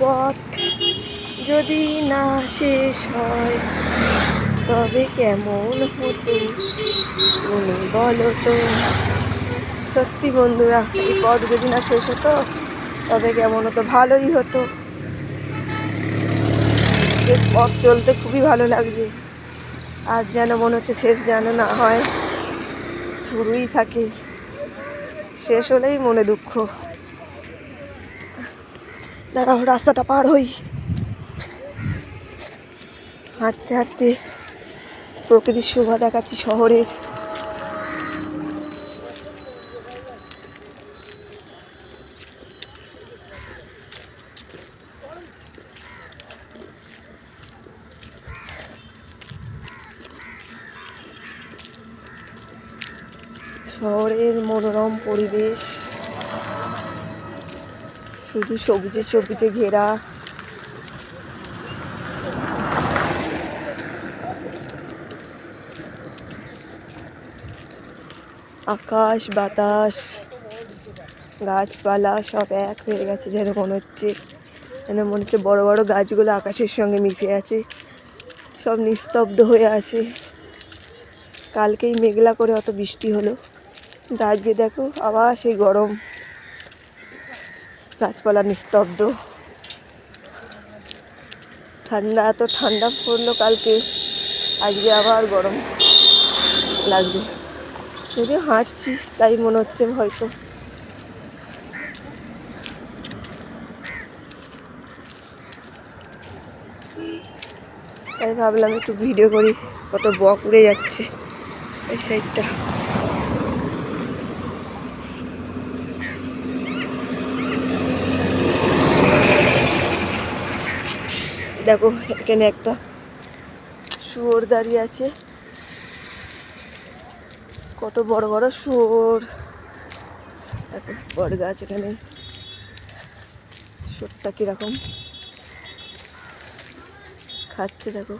পথ যদি না শেষ হয়, তবে কেমন হতো? তুমি বলো তো। সত্যি বন্ধুরা, এই পথ যদি না শেষ হতো, তবে কেমন হতো? ভালোই হতো। এই পথ চলতে খুবই ভালো লাগছে। আর যেন মনে হচ্ছে শেষ যেন না হয়। শুরুই থাকে। শেষ হলেই মনে দুঃখ। দাঁড়াও রাস্তাটা পার হই। হাঁটতে হাঁটতে প্রকৃতির শোভা দেখাচ্ছি শহরের। শহরের মনোরম পরিবেশ। শুধু সবুজে সবুজে ঘেরা। আকাশ, বাতাস, গাছপালা সব এক হয়ে গেছে যেন মনে হচ্ছে, যেন মনে হচ্ছে বড় বড় গাছগুলো আকাশের সঙ্গে মিশে আছে, সব নিস্তব্ধ হয়ে আছে। কালকেই মেঘলা করে অত বৃষ্টি হলো, কিন্তু আজকে দেখো আবার সেই গরম। গাছপালা নিস্তব্ধ। ঠান্ডা, এত ঠান্ডা পড়ল কালকে। আজকে আবার গরম লাগবে। যদিও হাঁটছি, তাই মনে হচ্ছে হয়তো। তাই ভাবলাম একটু ভিডিও করি, কত বক উড়ে যাচ্ছে এই সাইডটা দেখো, এখানে একটা শুয়োর দাঁড়িয়ে আছে। কত বড় বড় শুয়োর। দেখো বড় গাছ এখানে। শুয়োরটা কীরকম। খাচ্ছে, দেখো।